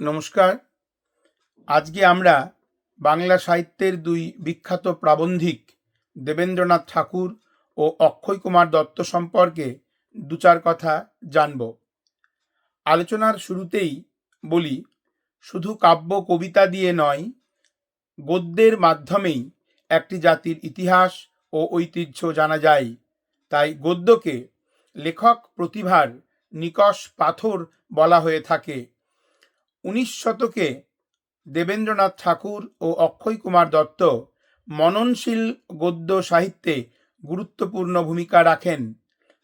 নমস্কার। আজকে আমরা বাংলা সাহিত্যের দুই বিখ্যাত প্রাবন্ধিক দেবেন্দ্রনাথ ঠাকুর ও অক্ষয় কুমার দত্ত সম্পর্কে দু চার কথা জানব। আলোচনার শুরুতেই বলি, শুধু কাব্য কবিতা দিয়ে নয়, গদ্যের মাধ্যমেই একটি জাতির ইতিহাস ও ঐতিহ্য জানা যায়। তাই গদ্যকে লেখক প্রতিভার নিকষ পাথর বলা হয়ে থাকে। উনিশ শতকে দেবেন্দ্রনাথ ঠাকুর ও অক্ষয় কুমার দত্ত মননশীল গদ্য সাহিত্যে গুরুত্বপূর্ণ ভূমিকা রাখেন।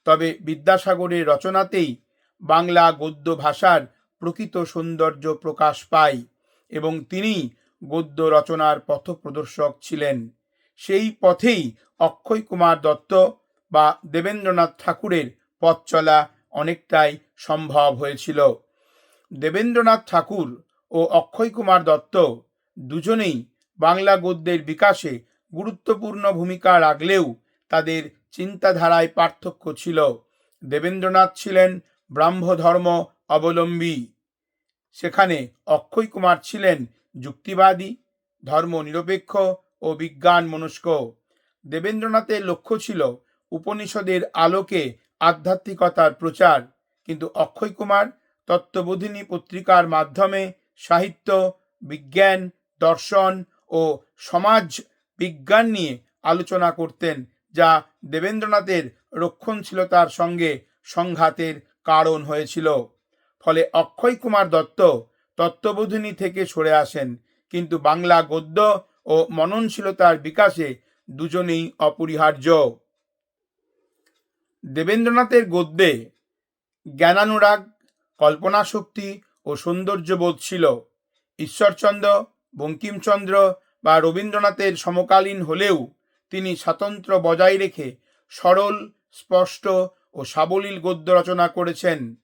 তবে বিদ্যাসাগরের রচনাতেই বাংলা গদ্য ভাষার প্রকৃত সৌন্দর্য প্রকাশ পায় এবং তিনি গদ্য রচনার পথপ্রদর্শক ছিলেন। সেই পথেই অক্ষয় কুমার দত্ত বা দেবেন্দ্রনাথ ঠাকুরের পথ চলা অনেকটাই সম্ভব হয়েছিল। দেবেন্দ্রনাথ ঠাকুর ও অক্ষয় কুমার দত্ত দুজনেই বাংলা গদ্যের বিকাশে গুরুত্বপূর্ণ ভূমিকা রাখলেও তাদের চিন্তাধারায় পার্থক্য ছিল। দেবেন্দ্রনাথ ছিলেন ব্রাহ্মধর্ম অবলম্বী। সেখানে অক্ষয় কুমার ছিলেন যুক্তিবাদী ধর্ম নিরপেক্ষ ও বিজ্ঞান মনস্ক। দেবেন্দ্রনাথের লক্ষ্য ছিল উপনিষদের আলোকে আধ্যাত্মিকতার প্রচার, কিন্তু অক্ষয় কুমার তত্ত্ববোধিনী পত্রিকার মাধ্যমে সাহিত্য, বিজ্ঞান, দর্শন ও সমাজ বিজ্ঞান নিয়ে আলোচনা করতেন, যা দেবেন্দ্রনাথের রক্ষণশীলতার সঙ্গে সংঘাতের কারণ হয়েছিল। ফলে অক্ষয় কুমার দত্ত তত্ত্ববোধিনী থেকে সরে আসেন, কিন্তু বাংলা গদ্য ও মননশীলতার বিকাশে দুজনেই অপরিহার্য। দেবেন্দ্রনাথের গদ্যে জ্ঞানানুরাগ কল্পনাশক্তি ও সৌন্দর্যবোধ ছিল। ঈশ্বরচন্দ্র, বঙ্কিমচন্দ্র বা রবীন্দ্রনাথের সমকালীন হলেও তিনি স্বাতন্ত্র্য বজায় রেখে সরল, স্পষ্ট ও সাবলীল গদ্য রচনা করেছেন।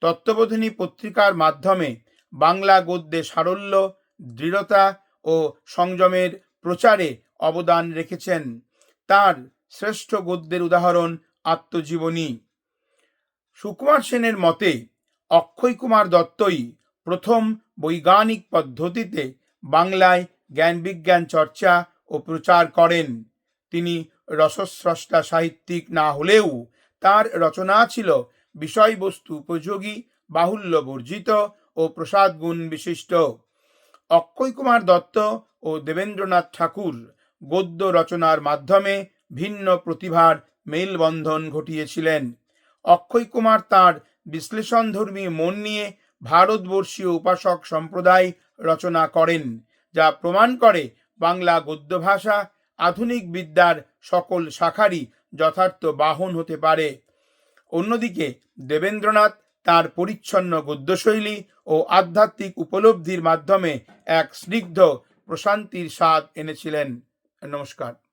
তত্ত্ববোধিনী পত্রিকার মাধ্যমে বাংলা গদ্যে সারল্য, দৃঢ়তা ও সংযমের প্রচারে অবদান রেখেছেন। তার শ্রেষ্ঠ গদ্যের উদাহরণ আত্মজীবনী। সুকুমার সেনের মতে অক্ষয় কুমার দত্তই প্রথম বৈজ্ঞানিক পদ্ধতিতে বাংলায় জ্ঞান বিজ্ঞান চর্চা ও প্রচার করেন। তিনি রসস্রষ্টা সাহিত্যিক না হলেও তার রচনা ছিল বিষয়বস্তু উপযোগী, বাহুল্য বর্জিত ও প্রসাদ গুণ বিশিষ্ট। অক্ষয় কুমার দত্ত ও দেবেন্দ্রনাথ ঠাকুর গদ্য রচনার মাধ্যমে ভিন্ন প্রতিভার মেলবন্ধন ঘটিয়েছিলেন। অক্ষয় কুমার তাঁর বিশ্লেষণধর্মী মন নিয়ে ভারতবর্ষীয় উপাসক সম্প্রদায় রচনা করেন, যা প্রমাণ করে বাংলা গদ্য ভাষা, আধুনিক বিদ্যার সকল শাখারই যথার্থ বাহন হতে পারে। অন্যদিকে দেবেন্দ্রনাথ তার পরিচ্ছন্ন গদ্যশৈলী ও আধ্যাত্মিক উপলব্ধির মাধ্যমে এক স্নিগ্ধ প্রশান্তির স্বাদ এনেছিলেন। নমস্কার।